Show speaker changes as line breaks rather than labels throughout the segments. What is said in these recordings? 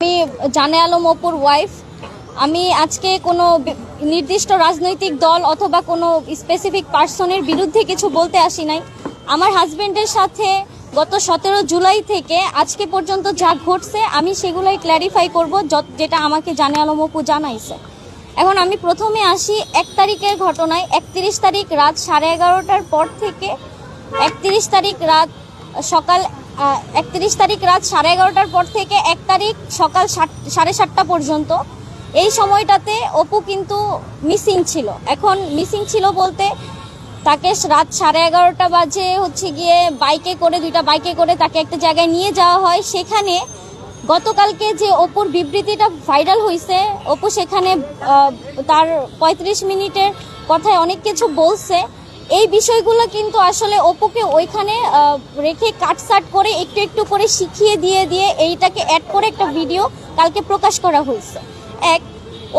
আমি জানে আলম অপুর ওয়াইফ আমি আজকে কোনো নির্দিষ্ট রাজনৈতিক দল অথবা কোনো স্পেসিফিক পার্সনের বিরুদ্ধে কিছু বলতে আসি নাই। আমার হাজবেন্ডের সাথে গত সতেরো জুলাই থেকে আজকে পর্যন্ত যা ঘটছে, আমি সেগুলোই ক্ল্যারিফাই করব যেটা আমাকে জানে আলম অপু জানাইছে। এখন আমি প্রথমে আসি এক তারিখের ঘটনায়। একত্রিশ তারিখ রাত সাড়ে এগারোটার পর থেকে একত্রিশ তারিখ রাত সকাল একত্রিশ তারিখ রাত সাড়ে এগারোটার পর থেকে এক তারিখ সকাল সাড়ে সাতটা পর্যন্ত। এই সময়টাতে অপু কিন্তু মিসিং ছিল। এখন মিসিং ছিল বলতে তাকে রাত সাড়ে এগারোটা বাজে হচ্ছে গিয়ে বাইকে করে, দুইটা বাইকে করে তাকে একটা জায়গায় নিয়ে যাওয়া হয়। সেখানে গতকালকে যে অপুর বিবৃতিটা ভাইরাল হয়েছে অপু সেখানে তার পঁয়ত্রিশ মিনিটের কথায় অনেক কিছু বলছে। এই বিষয়গুলো কিন্তু আসলে অপুকে ওইখানে রেখে কাটসাট করে একটু একটু করে শিখিয়ে দিয়ে দিয়ে এইটাকে অ্যাড করে একটা ভিডিও কালকে প্রকাশ করা হয়েছে। এক,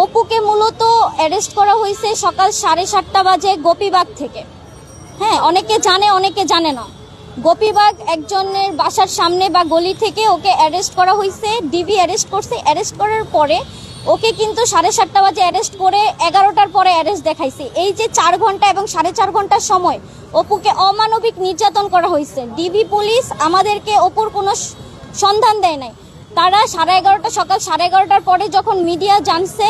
অপুকে মূলত অ্যারেস্ট করা হয়েছে সকাল সাড়ে সাতটা বাজে গোপীবাগ থেকে। হ্যাঁ অনেকে জানে অনেকে জানে না। গোপীবাগ একজনের বাসার সামনে বা গলি থেকে ওকে অ্যারেস্ট করা হয়েছে ডিবি অ্যারেস্ট করছে। অ্যারেস্ট করার পরে ওকে কিন্তু সাড়ে সাতটা বাজে অ্যারেস্ট করে এগারোটার পরে অ্যারেস্ট দেখাইছে। এই যে চার ঘণ্টা এবং সাড়ে চার ঘণ্টার সময় অপুকে অমানবিক নির্যাতন করা হয়েছে। ডিবি পুলিশ আমাদেরকে অপুর কোনো সন্ধান দেয় নাই। তারা সাড়ে এগারোটা, সকাল সাড়ে এগারোটার পরে যখন মিডিয়া জানছে,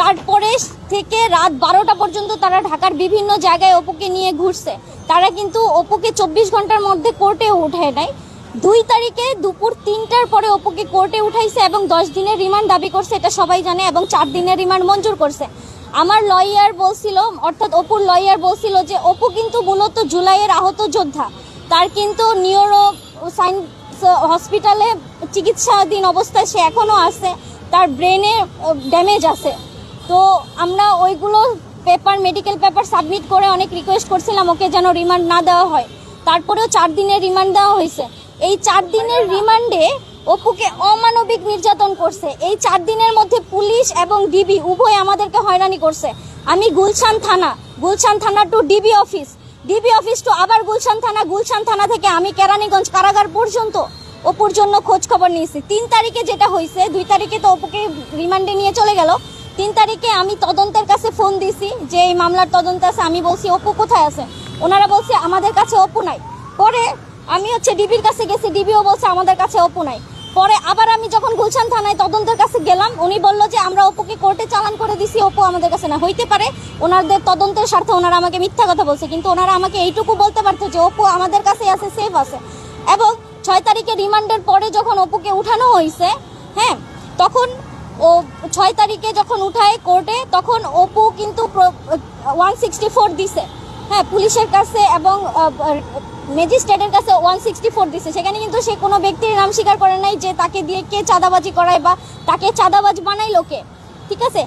তারপরে থেকে রাত বারোটা পর্যন্ত তারা ঢাকার বিভিন্ন জায়গায় অপুকে নিয়ে ঘুরছে। তারা কিন্তু অপুকে চব্বিশ ঘণ্টার মধ্যে কোর্টে উঠায় নাই। দুই তারিখে দুপুর তিনটার পরে অপুকে কোর্টে উঠাইছে এবং দশ দিনের রিমান্ড দাবি করছে, এটা সবাই জানে, এবং চার দিনের রিমান্ড মঞ্জুর করছে। আমার লয়ার বলছিল, অর্থাৎ অপুর লয়ার বলছিল যে, অপু কিন্তু মূলত জুলাইয়ের আহত যোদ্ধা। তার কিন্তু নিউরো সাইন্স হসপিটালে চিকিৎসাধীন অবস্থায় সে এখনও আছে। তার ব্রেনে ড্যামেজ আছে। তো আমরা ওইগুলো পেপার, মেডিকেল পেপার সাবমিট করে অনেক রিকোয়েস্ট করছিলাম, ওকে যেন রিমান্ড না দেওয়া হয়। তারপরেও চার দিনের রিমান্ড দেওয়া হয়েছে। এই চার দিনের রিমান্ডে অপুকে অমানবিক নির্যাতন করছে। এই চার দিনের মধ্যে পুলিশ এবং ডিবি উভয় আমাদেরকে হয়রানি করছে। আমি গুলশান থানা গুলশান থানা to DB office. DB office to আবার গুলশান থানা গুলশান থানা থেকে আমি কেরানীগঞ্জ কারাগার পর্যন্ত অপুর জন্য খোঁজ খবর নিয়েছি। তিন তারিখে যেটা হয়েছে, দুই তারিখে তো অপুকে রিমান্ডে নিয়ে চলে গেল। তিন তারিখে আমি তদন্তের কাছে ফোন দিছি যে এই মামলার তদন্ত আছে। আমি বলছি, অপু কোথায় আছে? ওনারা বলছে, আমাদের কাছে অপু নাই। পরে আমি হচ্ছে ডিবির কাছে গেছি, ডিবিও বলছে আমাদের কাছে অপু নাই। পরে আবার আমি যখন গুলশান থানায় তদন্তের কাছে গেলাম, উনি বলল যে আমরা অপুকে কোর্টে চালান করে দিছি, অপু আমাদের কাছে না, হইতে পারে। ওনাদের তদন্তের স্বার্থে ওনারা আমাকে মিথ্যা কথা বলছে, কিন্তু ওনারা আমাকে এইটুকু বলতে পারতো যে অপু আমাদের কাছে আছে সেফ আছে। এবং ছয় তারিখে রিমান্ডের পরে যখন অপুকে উঠানো হয়েছে হ্যাঁ তখন ও ছয় তারিখে যখন উঠায় কোর্টে, তখন অপু কিন্তু ওয়ান সিক্সটি ফোর দিছে। হ্যাঁ পুলিশের কাছে এবং ম্যাজিস্ট্রেটের কাছে ওয়ান সিক্সটি ফোর দিছে। সেখানে কিন্তু সে কোনো ব্যক্তির নাম স্বীকার করে নাই যে তাকে দিয়ে কে চাঁদাবাজি করায় বা তাকে চাঁদাবাজ বানাই লোকে ঠিক আছে?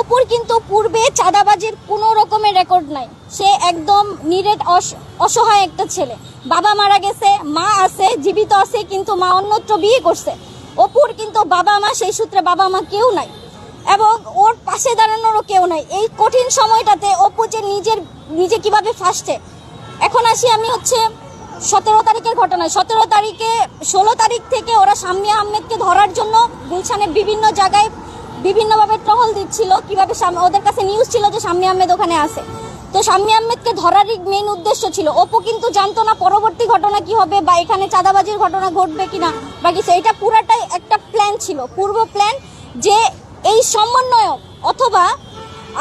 অপুর কিন্তু পূর্বে চাঁদাবাজির কোনো রকমের রেকর্ড নাই। সে একদম নিরেট অসহায় একটা ছেলে। বাবা মারা গেছে, মা আছে, জীবিত আছে, কিন্তু মা অন্যত্র বিয়ে করছে। অপুর কিন্তু বাবা মা, সেই সূত্রে বাবা মা কেউ নাই। এবং ওর পাশে দাঁড়ানোরও কেউ নাই। এই কঠিন সময়টাতে অপু যে নিজের, নিজে কীভাবে ফাঁসছে এখন আসি আমি হচ্ছে সতেরো তারিখের ঘটনা সতেরো তারিখে, ষোলো তারিখ থেকে ওরা শাম্মী আহমেদকে ধরার জন্য গুলশানের বিভিন্ন জায়গায় বিভিন্নভাবে টহল দিচ্ছিল। কীভাবে ওদের কাছে নিউজ ছিল যে শাম্মী আহমেদ ওখানে আছে। তো শাম্মী আহমেদকে ধরারই মেন উদ্দেশ্য ছিল। অপু কিন্তু জানতো না পরবর্তী ঘটনা কি হবে বা এখানে চাঁদাবাজির ঘটনা ঘটবে কিনা। বা কিছু এটা পুরাটাই একটা প্ল্যান ছিল। পূর্ব প্ল্যান যে এই সমন্বয়ক অথবা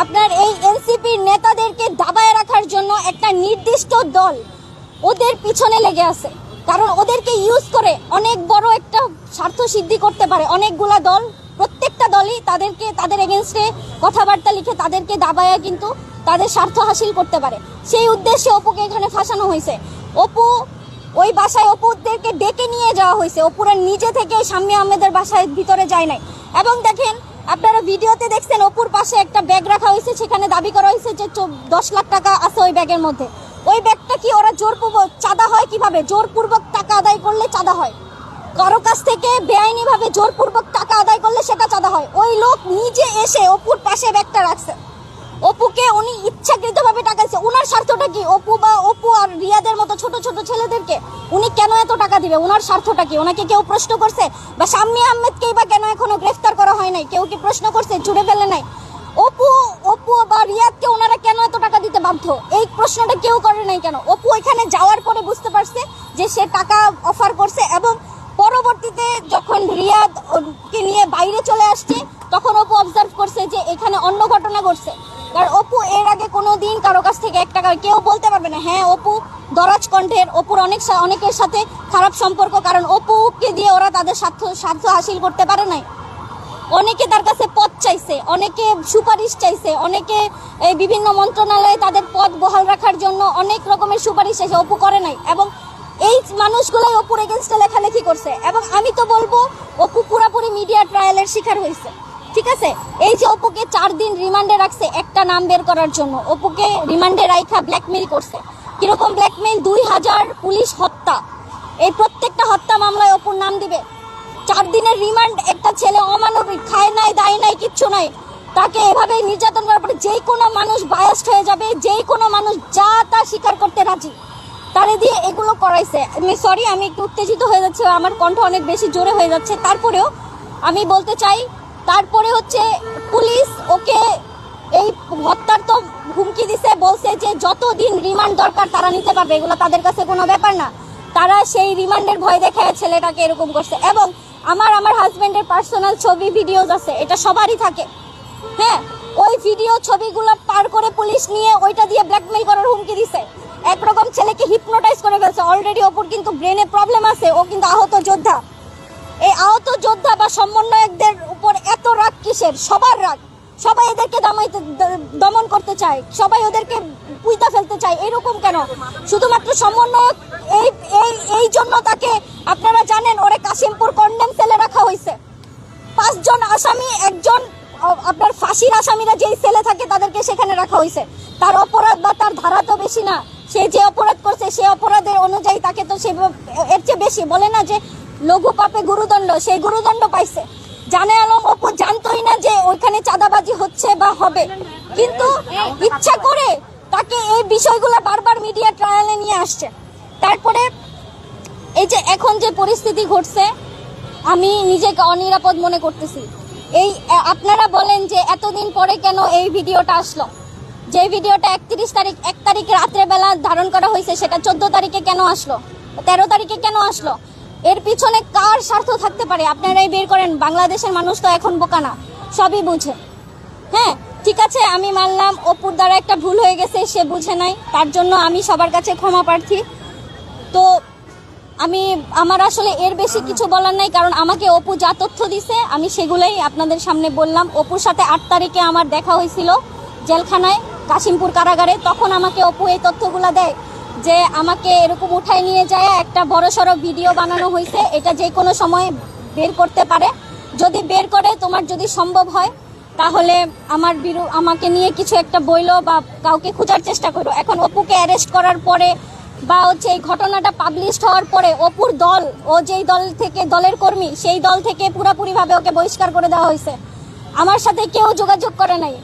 আপনার এই এনসিপির নেতাদেরকে দাবায় রাখার জন্য একটা নির্দিষ্ট দল ওদের পিছনে লেগে আছে। কারণ ওদেরকে ইউজ করে অনেক বড় একটা স্বার্থ সিদ্ধি করতে পারে। অনেকগুলা দল, প্রত্যেকটা দলই তাদেরকে, তাদের এগেনস্টে কথাবার্তা লিখে তাদেরকে দাবায়া কিন্তু তাদের স্বার্থ হাসিল করতে পারে। সেই উদ্দেশ্যে অপুকে এখানে ফাঁসানো হয়েছে। অপু, ওই বাসায় অপুদেরকে ডেকে নিয়ে যাওয়া হয়েছে। অপুরা নিজে থেকে শাম্মী আহমেদের বাসায় ভিতরে যায় নাই। এবং দেখেন, আপনারা ভিডিওতে দেখছেন অপুর পাশে একটা ব্যাগ রাখা হয়েছে। সেখানে দাবি করা হয়েছে যে দশ লাখ টাকা আছে ওই ব্যাগের মধ্যে। ওই ব্যাগটা কি ওরা জোরপূর্বক চাঁদা হয় কীভাবে? জোরপূর্বক টাকা আদায় করলে চাঁদা হয়। কারও কাছ থেকে বেআইনিভাবে জোরপূর্বক টাকা আদায় করলে সেটা চাঁদা হয়। ওই লোক নিজে এসে অপুর পাশে ব্যাগটা রাখছে। অপুকে উনি ইচ্ছাকৃতভাবে টাকাইছে। ওনার স্বার্থটা কি? অপু বা অপু আর রিয়াদের মতো ছোট ছোট ছেলেদেরকে উনি কেন এত টাকা দিবে? ওনার স্বার্থটা কি? ওনাকে কেউ প্রশ্ন করছে? বা শাম্মী আহমেদকেই বা কেন এখনও গ্রেফতার করা হয় নাই? কেউ কি প্রশ্ন করছে? জুড়ে ফেলে নাই? অপু অপু বা রিয়াদকে ওনারা কেন এত টাকা দিতে বাধ্য? এই প্রশ্নটা কেউ করে নাই কেন? অপু এখানে যাওয়ার পরে বুঝতে পারছে যে সে টাকা অফার করছে এবং পরবর্তীতে যখন রিয়াদ কে নিয়ে বাইরে চলে আসছে, তখন অপু অবজার্ভ করছে যে এখানে অন্য ঘটনা ঘটছে। কারণ অপু এর আগে কোনো দিন কারও কাছ থেকে এক টাকা কেউ বলতে পারবে না হ্যাঁ অপু দরাজ কণ্ঠের, অপুর অনেক অনেকের সাথে খারাপ সম্পর্ক, কারণ অপুকে দিয়ে ওরা তাদের স্বার্থ স্বার্থ হাসিল করতে পারে নাই। অনেকে তার কাছে পদ চাইছে, অনেকে সুপারিশ চাইছে, অনেকে বিভিন্ন মন্ত্রণালয়ে তাদের পদ বহাল রাখার জন্য অনেক রকমের সুপারিশ চাইছে, অপু করে নাই। এবং এই মানুষগুলোই অপুর এগেনস্টে লেখালেখি করছে। এবং আমি তো বলব, অপু পুরাপুরি মিডিয়া ট্রায়ালের শিকার হয়েছে। ঠিক আছে? এই যে অপুকে চার দিন রিমান্ডে রাখছে একটা নাম বের করার জন্য, অপুকে রিমান্ডে রাখা ব্ল্যাকমেইল করছে। কীরকম ব্ল্যাকমেইল দুই হাজার পুলিশ হত্যা। এই প্রত্যেকটা হত্যা মামলায় অপুর নাম দিবে। চার দিনের রিমান্ড একটা ছেলে অমানবিক, খায় নাই, দায় নাই, কিচ্ছু নাই। তাকে এভাবে নির্যাতন করার পরে যে কোনো মানুষ বায়াস্ট হয়ে যাবে, যে কোনো মানুষ যা তা স্বীকার করতে রাজি। তারে দিয়ে এগুলো করাইছে। আমি সরি আমি একটু উত্তেজিত হয়ে যাচ্ছে, আমার কণ্ঠ অনেক বেশি জোরে হয়ে যাচ্ছে। তারপরেও আমি বলতে চাই, তারপরে হচ্ছে পুলিশ ওকে এই হত্যার তো হুমকি দিছে, বলছে যে যতদিন রিমান্ড দরকার তারা নিতে পারবে, এগুলো তাদের কাছে কোনো ব্যাপার না। তারা সেই রিমান্ডের ভয় দেখায় ছেলেটাকে এরকম করছে। এবং আমার আমার হাজবেন্ডের পার্সোনাল ছবি ভিডিওস আছে, এটা সবারই থাকে। হ্যাঁ ওই ভিডিও ছবিগুলো পার করে পুলিশ নিয়ে ওইটা দিয়ে ব্ল্যাকমেল করার হুমকি দিছে। একরকম ছেলেকে হিপনোটাইজ করে ফেলছে। অলরেডি ওপর কিন্তু ব্রেনে প্রবলেম আছে, ও কিন্তু আহত যোদ্ধা। এই আহত যোদ্ধা বা সমন্বয়কদের উপর এত রাগ কিসের? সবার রাগ। সবাই এদেরকে দমাইতে দমন করতে চায়। সবাই ওদেরকে পুইতা ফেলতে চায় এরকম কেন? শুধুমাত্র সমন্বয়ক, এই এই এই জন্য তাকে আপনারা জানেন, ওরে কাশিমপুর কন্ডেম সেলে রাখা হয়েছে পাঁচজন আসামি, একজন আপনার ফাঁসির আসামিরা যেই সেলে থাকে, তাদেরকে সেখানে রাখা হয়েছে তার অপরাধ বা তার ধারা তো বেশি না। সে যে অপরাধ করছে, সে অপরাধের অনুযায়ী তাকে তো সে এর চেয়ে বেশি। বলে না যে, লঘু পাপে গুরুদণ্ড সেই গুরুদণ্ড পাইছে। জানে আলম, অপু জানতোই না যে, ওইখানে চাঁদাবাজি হচ্ছে বা হবে। কিন্তু ইচ্ছা করে তাকে এই বিষয়গুলো বারবার মিডিয়া ট্রায়ালে নিয়ে আসছে। তারপরে এই যে এখন যে পরিস্থিতি ঘটছে, আমি নিজেকে অনিরাপদ মনে করতেছি। এই আপনারা বলেন যে এতদিন পরে কেন এই ভিডিওটা আসলো? যে ভিডিওটা একত্রিশ তারিখ, এক তারিখে রাত্রেবেলা ধারণ করা হয়েছে, সেটা চোদ্দ তারিখে কেন আসলো? তেরো তারিখে কেন আসলো? এর পিছনে কার স্বার্থ থাকতে পারে? আপনারাই বের করেন। বাংলাদেশের মানুষ তো এখন বোকা না, সবই বুঝে। হ্যাঁ? ঠিক আছে, আমি মানলাম অপুর দ্বারা একটা ভুল হয়ে গেছে, সে বুঝে নাই, তার জন্য আমি সবার কাছে ক্ষমা প্রার্থী। তো আমি, আমার আসলে এর বেশি কিছু বলার নাই, কারণ আমাকে অপু যা তথ্য দিছে, আমি সেগুলোই আপনাদের সামনে বললাম। অপুর সাথে আট তারিখে আমার দেখা হয়েছিল জেলখানায়, কাশিমপুর কারাগারে। তখন আমাকে অপু এই তথ্যগুলো দেয় যে আমাকে এরকম উঠায় নিয়ে যায়, একটা বড় সড়ো ভিডিও বানানো হয়েছে, এটা যে কোনো সময় বের করতে পারে। যদি বের করে, তোমার যদি সম্ভব হয় তাহলে আমার বিরু আমাকে নিয়ে কিছু একটা বইলো বা কাউকে খোঁজার চেষ্টা করো এখন অপুকে অ্যারেস্ট করার পরে বা হচ্ছে এই ঘটনাটা পাবলিশ হওয়ার পরে অপুর দল, ও যেই দল থেকে, দলের কর্মী, সেই দল থেকে পুরাপুরিভাবে ওকে বহিষ্কার করে দেওয়া হয়েছে। আমার সাথে কেউ যোগাযোগ করে নাই।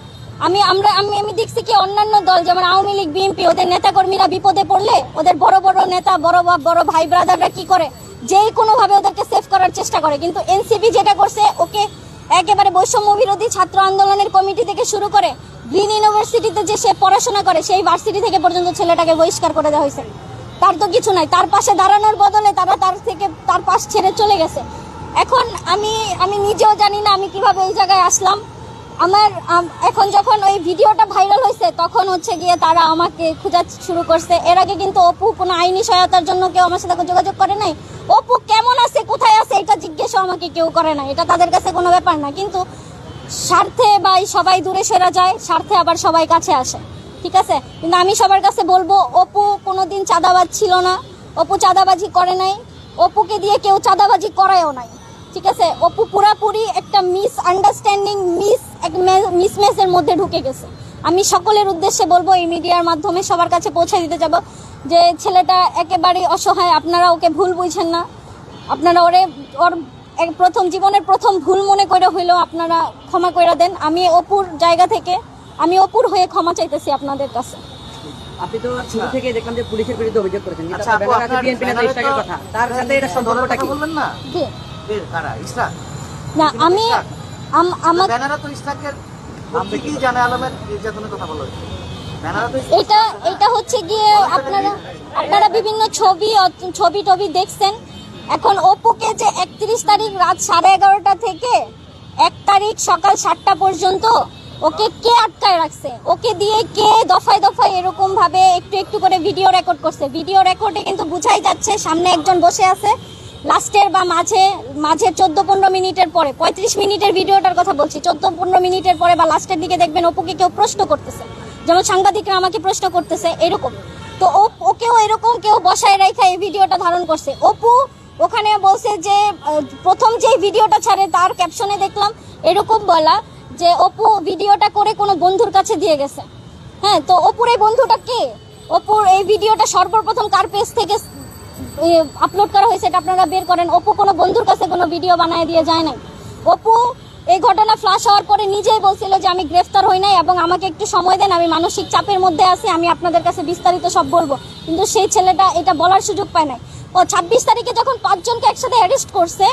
আমি, আমরা, আমি আমি দেখছি কি অন্যান্য দল, যেমন আওয়ামী লীগ, বিএনপি, ওদের নেতাকর্মীরা বিপদে পড়লে ওদের বড় বড় নেতা, বড় বড় ভাই ব্রাদাররা কি করে? যেই কোনোভাবে ওদেরকে সেভ করার চেষ্টা করে। কিন্তু এনসিপি যেটা করছে, ওকে একেবারে বৈষম্য বিরোধী ছাত্র আন্দোলনের কমিটি থেকে শুরু করে গ্রিন ইউনিভার্সিটিতে যে সে পড়াশোনা করে, সেই ভার্সিটি থেকে পর্যন্ত ছেলেটাকে বহিষ্কার করে দেওয়া হয়েছে। তার তো কিছু নাই। তার পাশে দাঁড়ানোর বদলে তারা তার থেকে, তার পাশ ছেড়ে চলে গেছে। এখন আমি আমি নিজেও জানি না আমি কীভাবে এই জায়গায় আসলাম। আমার এখন যখন ওই ভিডিওটা ভাইরাল হয়েছে, তখন হচ্ছে গিয়ে তারা আমাকে খোঁজা শুরু করছে। এর আগে কিন্তু অপু কোনো আইনি সহায়তার জন্য কেউ আমার সাথে যোগাযোগ করে নাই। অপু কেমন আছে, কোথায় আছে, এটা জিজ্ঞেসও আমাকে কেউ করে না এটা তাদের কাছে কোনো ব্যাপার না, কিন্তু স্বার্থে বা সবাই দূরে সেরা যায়, স্বার্থে আবার সবাই কাছে আসে। ঠিক আছে? কিন্তু আমি সবার কাছে বলব, অপু কোনো দিন চাঁদাবাজ ছিল না। অপু চাঁদাবাজি করে নাই। অপুকে দিয়ে কেউ চাঁদাবাজি করায়ও নাই। ঠিক আছে? অপু পুরাপুরি একটা মিস আন্ডারস্ট্যান্ডিং মিস এক মিসম্যাচের মধ্যে ঢুকে গেছে। আমি সকলের উদ্দেশ্যে বলব এই মিডিয়ার মাধ্যমে সবার কাছে পৌঁছে দিতে যাব যে ছেলেটা একেবারে অসহায় আপনারা ওকে ভুল বুঝছেন না। আপনারা ওরে ওর এক প্রথম জীবনের প্রথম ভুল মনে করে হইলেও আপনারা ক্ষমা করে দেন। আমি অপুর জায়গা থেকে আমি অপুর হয়ে ক্ষমা চাইতেছি আপনাদের কাছে।
আপনি তো শুরু থেকে দেখলাম যে পুলিশের বিরুদ্ধে অভিযোগ করেছেন।
আচ্ছা,
তার সাথে এটা সম্পর্কটা কি?
বললেন না? কারা? ইসরাক
না
তিনি
আমি আমার
ব্যানারা তো ইসরাকের প্রত্যেকেই জানে আলমের নির্যাতনের কথা বলা হচ্ছে ব্যানারা তো ইসরাক-
এটা এটা হচ্ছে গিয়ে আপনারা আপনারা বিভিন্ন ছবি ছবি টবি দেখছেন। এখন অপুকে যে একত্রিশ তারিখ রাত সাড়ে এগারোটা থেকে এক তারিখ সকাল সাতটা পর্যন্ত ওকে কে আটকায় রাখছে? ওকে দিয়ে কে দফায় দফায় এরকম ভাবে একটু একটু করে ভিডিও রেকর্ড করছে। ভিডিও রেকর্ডে কিন্তু বুঝাই যাচ্ছে সামনে একজন বসে আছে। লাস্টের বা মাঝে মাঝে চোদ্দ পনেরো মিনিটের পরে, পঁয়ত্রিশ মিনিটের ভিডিওটার কথা বলছি, চোদ্দ পনেরো মিনিটের পরে বা লাস্টের দিকে দেখবেন অপুকে কেউ প্রশ্ন করতেছে। যেমন সাংবাদিকরা আমাকে প্রশ্ন করতেছে এরকম। তো ও ওকেও এরকম কেউ বসায় রেখে এই ভিডিওটা ধারণ করছে। অপু ওখানে বলছে যে প্রথম যে ভিডিওটা ছাড়ে তার ক্যাপশনে দেখলাম এরকম বলা যে, অপু ভিডিওটা করে কোনো বন্ধুর কাছে দিয়ে গেছে। হ্যাঁ তো অপুর এই বন্ধুটা কে? অপুর এই ভিডিওটা সর্বপ্রথম কার পেজ থেকে আপলোড করা হয়েছে, এটা আপনারা বের করেন। অপু কোনো বন্ধুর কাছে কোনো ভিডিও বানায় দিয়ে যায় নাই। অপু, এই ঘটনা ফ্লাশ হওয়ার পরে নিজেই বলছিল যে আমি গ্রেফতার হই নাই এবং আমাকে একটু সময় দেন, আমি মানসিক চাপের মধ্যে আছি, আমি আপনাদের কাছে বিস্তারিত সব বলব। কিন্তু সেই ছেলেটা এটা বলার সুযোগ পায় নাই। ও ছাব্বিশ তারিখে যখন পাঁচজনকে একসাথে অ্যারেস্ট করছে,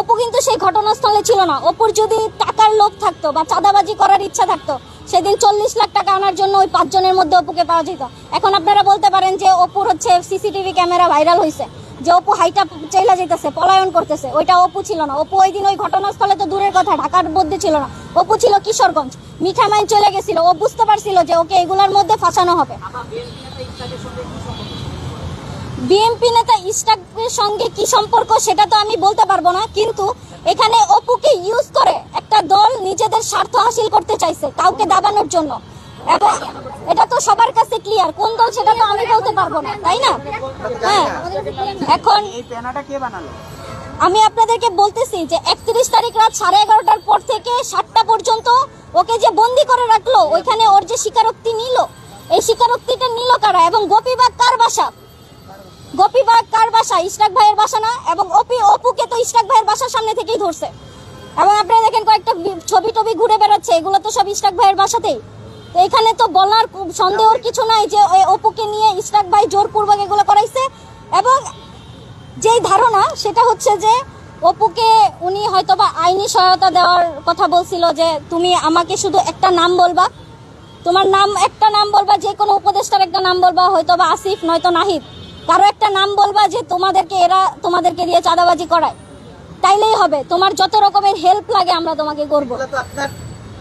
অপু কিন্তু সেই ঘটনাস্থলে ছিল না। অপুর যদি টাকার লোভ থাকতো বা চাঁদাবাজি করার ইচ্ছা থাকতো সেদিন চল্লিশ লাখ টাকা আনার জন্য ওই পাঁচজনের মধ্যে অপুকে পাওয়া যেত। এখন আপনারা বলতে পারেন যে অপুর হচ্ছে সিসিটিভি ক্যামেরা ভাইরাল হয়েছে যে অপু হাইটা চেলা যেতেছে পলায়ন করতেছে, ওইটা অপু ছিল না। অপু ওই দিন ওই ঘটনাস্থলে তো দূরের কথা, ঢাকার মধ্যে ছিল না। অপু ছিল কিশোরগঞ্জ। মিঠামাইন চলে গেছিল। ও বুঝতে পারছিল যে ওকে এগুলোর মধ্যে ফাঁসানো হবে। বিএনপি নেতা ইস্টাকের সঙ্গে কি সম্পর্ক সেটা তো আমি বলতে পারব না, কিন্তু এখানে অপুকে ইউজ করে নিজেদের স্বার্থ হাসিল করতে চাইছে কাউকে দাবানোর জন্য। এবং এটা তো সবার কাছে ক্লিয়ার কোন দল সেটা তো আমি বলতে পারব না তাই না? হ্যাঁ। এখন
কে বানালো?
আমি আপনাদেরকে বলতেছি যে একত্রিশ তারিখ রাত সাড়ে এগারোটার পর থেকে সাতটা পর্যন্ত ওকে যে বন্দি করে রাখল ওইখানে ওর যে স্বীকারোক্তি নিল এই স্বীকারোক্তিটা নিল কারা? এবং গোপীবাগ কার বাসা? গোপীবাগ কার বাসা? ইশরাক ভাইয়ের বাসা না এবং অপি অপুকে তো ইশরাক ভাইয়ের বাসার সামনে থেকেই ধরছে। এবং আপনারা দেখেন কয়েকটা বি- ছবি টবি ঘুরে বেড়াচ্ছে, এগুলো তো সব ইশরাক ভাইয়ের বাসাতেই। তো এখানে তো বলার সন্দেহর কিছু নাই যে অপুকে নিয়ে ইশরাক ভাই জোরপূর্বক এগুলো করাইছে। এবং যেই ধারণা, সেটা হচ্ছে যে অপুকে উনি হয়তোবা আইনি সহায়তা দেওয়ার কথা বলছিল যে তুমি আমাকে শুধু একটা নাম বলবা। তোমার নাম, একটা নাম বলবা, যে কোনো উপদেষ্টার একটা নাম বলবা, হয়তোবা আসিফ, নয়তো নাহিদ। কারও একটা নাম বলবা যে তোমাদেরকে এরা তোমাদেরকে দিয়ে চাঁদাবাজি করায়। তাইলেই হবে। তোমার যত রকমের হেল্প লাগে আমরা তোমাকে করব।
এগুলো তো আপনার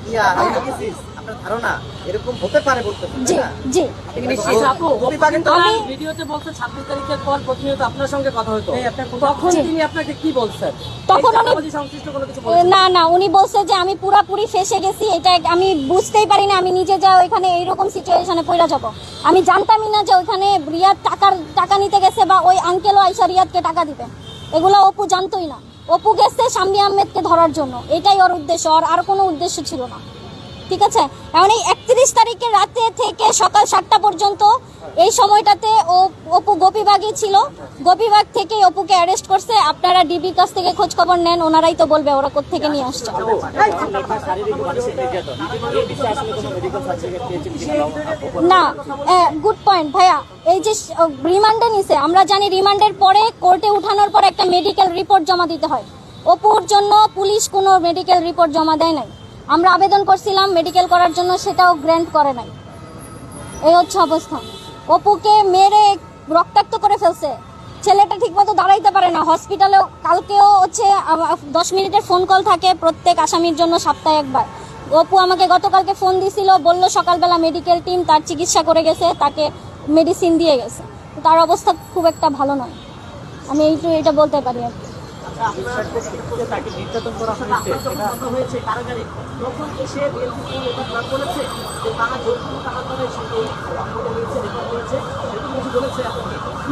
ইয়া hypothesis, আপনার ধারণা। এরকম হতে পারে বলতেছেন
জি
তাই না?
না না উনি বলছে যে আমি পুরাপুরি ফেসে গেছি এটা এক- আমি বুঝতেই পারি না আমি নিজে যা ওইখানে এইরকম সিচুয়েশনে পড়ে যাব। আমি জানতামই না যে ওইখানে রিয়াদ টাকার টাকা নিতে গেছে বা ওই আঙ্কেলও আইসা রিয়াদকে টাকা দিবে। এগুলো অপু জানতোই না। অপু গেছে শাম্মী আহমেদকে ধরার জন্য। এটাই ওর উদ্দেশ্য, আর আর কোনো উদ্দেশ্য ছিল না। ঠিক আছে? এখন এই একত্রিশ তারিখে রাতে থেকে সকাল সাতটা পর্যন্ত এই সময়টাতে ও অপু গোপীবাগই ছিল। গোপীবাগ থেকে অপুকে অ্যারেস্ট করছে। আপনারা ডিবির কাছ থেকে খোঁজ খবর নেন, ওনারাই তো বলবে ওরা কোত্থেকে নিয়ে আসছে। না গুড পয়েন্ট ভাইয়া। এই যে রিমান্ডে নিছে। আমরা জানি রিমান্ডের পরে কোর্টে উঠানোর পর একটা মেডিকেল রিপোর্ট জমা দিতে হয়। অপুর জন্য পুলিশ কোনো মেডিকেল রিপোর্ট জমা দেয় নাই। আমরা আবেদন করছিলাম মেডিকেল করার জন্য, সেটাও গ্র্যান্ট করে নাই। এই হচ্ছে অবস্থা। অপুকে মেরে রক্তাক্ত করে ফেলছে। ছেলেটা ঠিকমতো দাঁড়াইতে পারে না। হসপিটালেও কালকেও হচ্ছে দশ মিনিটের ফোন কল থাকে প্রত্যেক আসামির জন্য সপ্তাহে একবার। অপু আমাকে গতকালকে ফোন দিছিল, বলল সকালবেলা মেডিকেল টিম তার চিকিৎসা করে গেছে, তাকে মেডিসিন দিয়ে গেছে। তার অবস্থা খুব একটা ভালো নয়। আমি এইটু এটা বলতে পারি আর কি।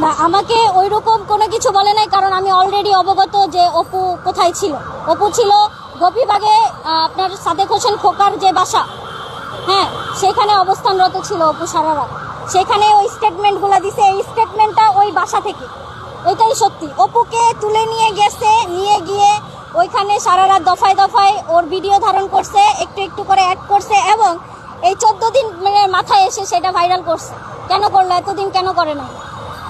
না, আমাকে ওই রকম কোনো কিছু বলে নাই, কারণ আমি অলরেডি অবগত যে অপু কোথায় ছিল। অপু ছিল গোপীবাগে আপনার সাদেক হোসেন খোকার যে বাসা। হ্যাঁ সেখানে অবস্থানরত ছিল অপু সারা রাত সেখানে ওই স্টেটমেন্টগুলো দিছে, এই স্টেটমেন্টটা ওই বাসা থেকে। এটাই সত্যি। অপুকে তুলে নিয়ে গেছে, নিয়ে গিয়ে ওইখানে সারা রাত দফায় দফায় ওর ভিডিও ধারণ করছে, একটু একটু করে অ্যাড করছে এবং এই চোদ্দ দিন মানে মাথায় এসে সেটা ভাইরাল করছে। কেন করল? এতদিন কেন করে না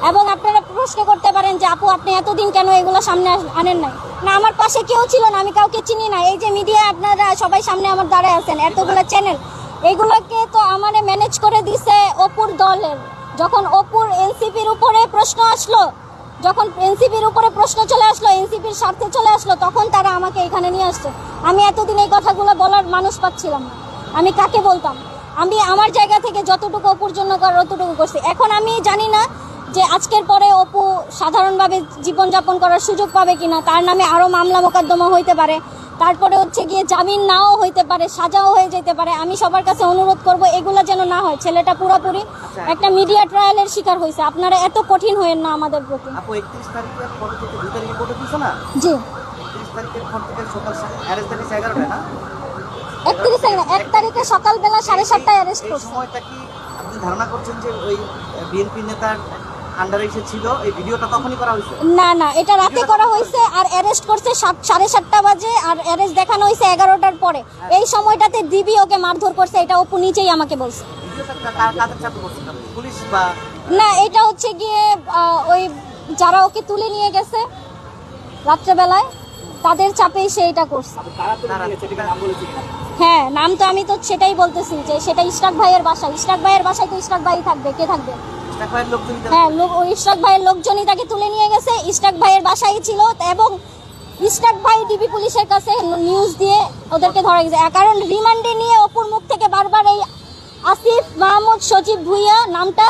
এবং আপনারা প্রশ্ন করতে পারেন যে, আপু, আপনি এতদিন কেন এগুলো সামনে আনেন নাই? না, আমার পাশে কেউ ছিল না, আমি কাউকে চিনি না। এই যে মিডিয়া আপনারা সবাই সামনে আমার দাঁড়ায় আছেন, এতগুলো চ্যানেল এগুলোকে তো আমারে ম্যানেজ করে দিছে অপুর দলের। যখন অপুর এনসিপির উপরে প্রশ্ন আসলো যখন এনসিপির উপরে প্রশ্ন চলে আসলো, এনসিপির স্বার্থে চলে আসলো, তখন তারা আমাকে এখানে নিয়ে আসছে। আমি এতদিন এই কথাগুলো বলার মানুষ পাচ্ছিলাম না। আমি কাকে বলতাম? আমি আমার জায়গা থেকে যতটুকু অপুর জন্য করার, অতটুকু করছি। এখন আমি জানি না যে আজকের পরে অপু সাধারণভাবে জীবনযাপন করার সুযোগ পাবে কিনা তার নামে আরও মামলা মোকদ্দমা হইতে পারে। তারপরে হচ্ছে গিয়ে জামিন নাও হইতে পারে সাজাও হয়ে যেতে পারে। আমি সবার কাছে অনুরোধ করব এগুলো যেন না হয়। ছেলেটা পুরোপুরি একটা মিডিয়া ট্রায়ালের শিকার হয়েছে আপনারা এত কঠিন হয়েন না আমাদের প্রতি। জি।
একত্রিশ
এক তারিখে সকালবেলা সাড়ে সাতটায় অ্যারেস্ট করছে।
ধারণা করছেন যে ওই বিএনপি নেতার আন্ডারে ছিল এই ভিডিওটা তখনই করা হয়েছে?
না না এটা রাতে করা হয়েছে আর অ্যারেস্ট করছে সাত- সাড়ে সাতটা বাজে আর অ্যারেস্ট দেখানো হয়েছে এগারোটার পরে। এই সময়টাতে দিবি ওকে মারধর করছে এটা অপু নিজেই আমাকে বলছে?
পুলিশ বা
না এটা হচ্ছে গিয়ে আহ, ওই যারা ওকে তুলে নিয়ে গেছে রাত্রেবেলায় তাদের চাপেই সে এটা করছে? হ্যাঁ নাম তো আমি তো সেটাই বলতেছি যে সেটা ইশরাক ভাইয়ের বাসায় ইশরাক ভাইয়ের বাসায় তো ইশরাক ভাই থাকবে কে থাকবে? হ্যাঁ লোক ওই ভাইয়ের লোকজনই তাকে তুলে নিয়ে গেছে। ইশরাক ভাইয়ের বাসায় ছিল এবং ইশরাক ভাই ডিবি পুলিশের কাছে নিউজ দিয়ে ওদেরকে ধরা গেছে। কারণ রিমান্ডে নিয়ে অপুর মুখ থেকে বারবার এই আসিফ মাহমুদ সজীব ভুইয়া নামটা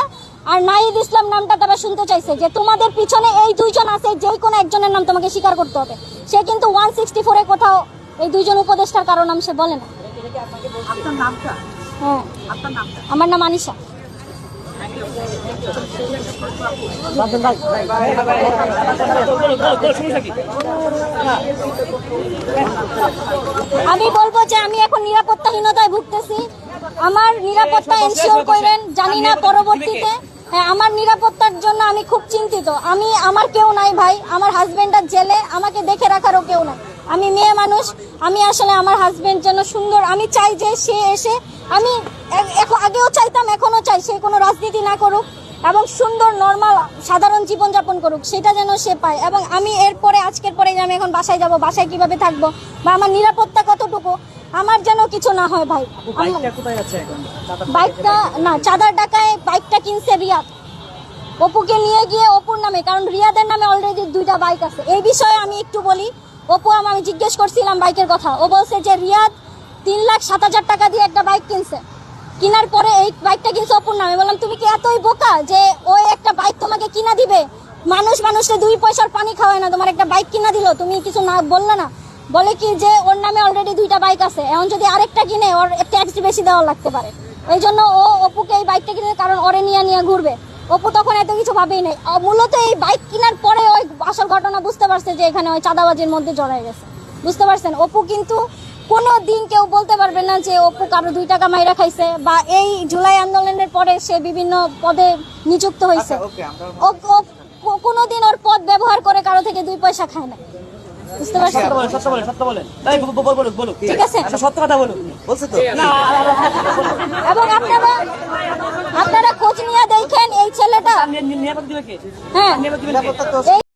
আর নাহিদ ইসলাম নামটা তারা শুনতে চাইছে যে তোমাদের পিছনে এই দুইজন আছে যে কোনো একজনের নাম তোমাকে স্বীকার করতে হবে। সে কিন্তু ওয়ান সিক্সটি ফোরে কোথাও এই দুইজন উপদেষ্টার কারও নাম সে বলে না।
আপনার নামটা?
হ্যাঁ।
আপনার নামটা?
আমার নাম আনিশা। আমি বলব যে আমি এখন নিরাপত্তাহীনতায় ভুগতেছি। আমার নিরাপত্তা এনশিওর করেন জানি না পরবর্তীতে। আমার নিরাপত্তার জন্য আমি খুব চিন্তিত। আমি, আমার কেউ নাই ভাই, আমার হাজবেন্ডার জেলে, আমাকে দেখে রাখারও কেউ নাই। আমি মেয়ে মানুষ, আমি আসলে আমার হাজবেন্ড যেন সুন্দর, আমি চাই যে সে এসে, আমি আগেও চাইতাম এখনও চাই সে কোনো রাজনীতি না করুক এবং সুন্দর নর্মাল সাধারণ জীবনযাপন করুক, সেটা যেন সে পায়। এবং আমি এরপরে, আজকের পরে আমি এখন বাসায় যাব, বাসায় কীভাবে থাকব বা আমার নিরাপত্তা কতটুকু কিছু না হয় ভাই।
বাইকটা
না চাঁদার টাকায় বাইকটা কিনছে রিয়াদ। অপুকে নিয়ে গিয়ে অপুর নামে কারণ রিয়াদের নামে অলরেডি দুইটা বাইক আছে। এই বিষয়ে আমি একটু বলি অপু আমি জিজ্ঞেস করছিলাম বাইকের কথা। ও বলছে যে রিয়াদ তিন লাখ সাত হাজার টাকা দিয়ে একটা বাইক কিনছে। কেনার পরে এই বাইকটা কিনছে অপুর নামে। বললাম তুমি কি এতই বোকা যে ওই একটা বাইক তোমাকে কিনা দিবে? মানুষ মানুষকে দুই পয়সার পানি খাওয়ায় না তোমার একটা বাইক কিনা দিল। তুমি কিছু না বললে না? বলে কি যে ওর নামে অলরেডি দুইটা বাইক আছে। এখন যদি আরেকটা কিনে ওর ট্যাক্স বেশি দেওয়া লাগতে পারে। এই জন্য ও অপুকে এই বাইকটা কিনে কারণ ওরে নিয়ে নিয়ে ঘুরবে। অপু তখন এত কিছু ভাবেই নাই। মূলত এই বাইক কেনার পরে ওই আসল ঘটনা বুঝতে পারছে যে এখানে ওই চাঁদাবাজির মধ্যে জড়ায় গেছে। বুঝতে পারছেন? অপু কিন্তু কোনো দিন কেউ বলতে পারবে না যে অপু কারও দুই টাকা মাইরা খাইছে বা এই জুলাই আন্দোলনের পরে সে বিভিন্ন পদে নিযুক্ত হয়েছে।
আচ্ছা,
ও- কোনোদিন ওর পদ ব্যবহার করে কারও থেকে দুই পয়সা খায় না বুঝতে পারছি
সত্য বলেন সত্য বলেন সত্য বলেন। তাই
ঠিক আছে।
আচ্ছা, সত্য কথা বলুন
বলছে তো?
না
এবং আপনারা আপনারা খোঁজ নিয়ে দেখেন এই ছেলেটা।
নিরাপদ দিবে কে?
হ্যাঁ।